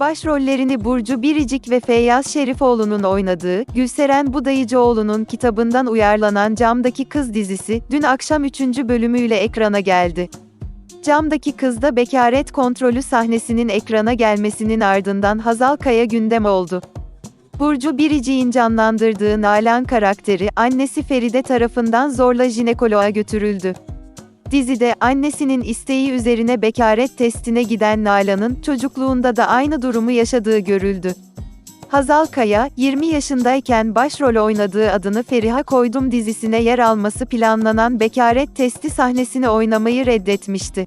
Başrollerini Burcu Biricik ve Feyyaz Şerifoğlu'nun oynadığı, Gülseren Budayıcıoğlu'nun kitabından uyarlanan Camdaki Kız dizisi, dün akşam 3. bölümüyle ekrana geldi. Camdaki Kız'da bekaret kontrolü sahnesinin ekrana gelmesinin ardından Hazal Kaya gündem oldu. Burcu Biricik'in canlandırdığı Nalan karakteri, annesi Feride tarafından zorla jinekoloğa götürüldü. Dizide, annesinin isteği üzerine bekaret testine giden Nalan'ın, çocukluğunda da aynı durumu yaşadığı görüldü. Hazal Kaya, 20 yaşındayken başrol oynadığı adını Feriha Koydum dizisine yer alması planlanan bekaret testi sahnesini oynamayı reddetmişti.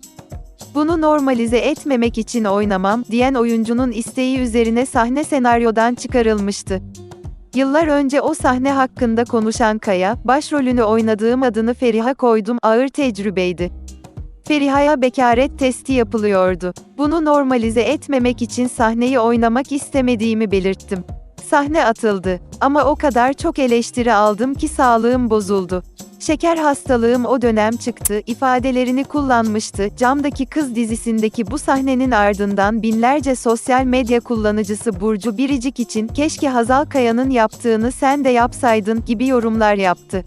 Bunu normalize etmemek için oynamam, diyen oyuncunun isteği üzerine sahne senaryodan çıkarılmıştı. Yıllar önce o sahne hakkında konuşan Kaya, başrolünü oynadığım adını Feriha koydum, ağır tecrübeydi. Feriha'ya bekaret testi yapılıyordu. Bunu normalize etmemek için sahneyi oynamak istemediğimi belirttim. Sahne atıldı. Ama o kadar çok eleştiri aldım ki sağlığım bozuldu. Şeker hastalığım o dönem çıktı ifadelerini kullanmıştı. Camdaki Kız dizisindeki bu sahnenin ardından binlerce sosyal medya kullanıcısı Burcu Biricik için keşke Hazal Kaya'nın yaptığını sen de yapsaydın gibi yorumlar yaptı.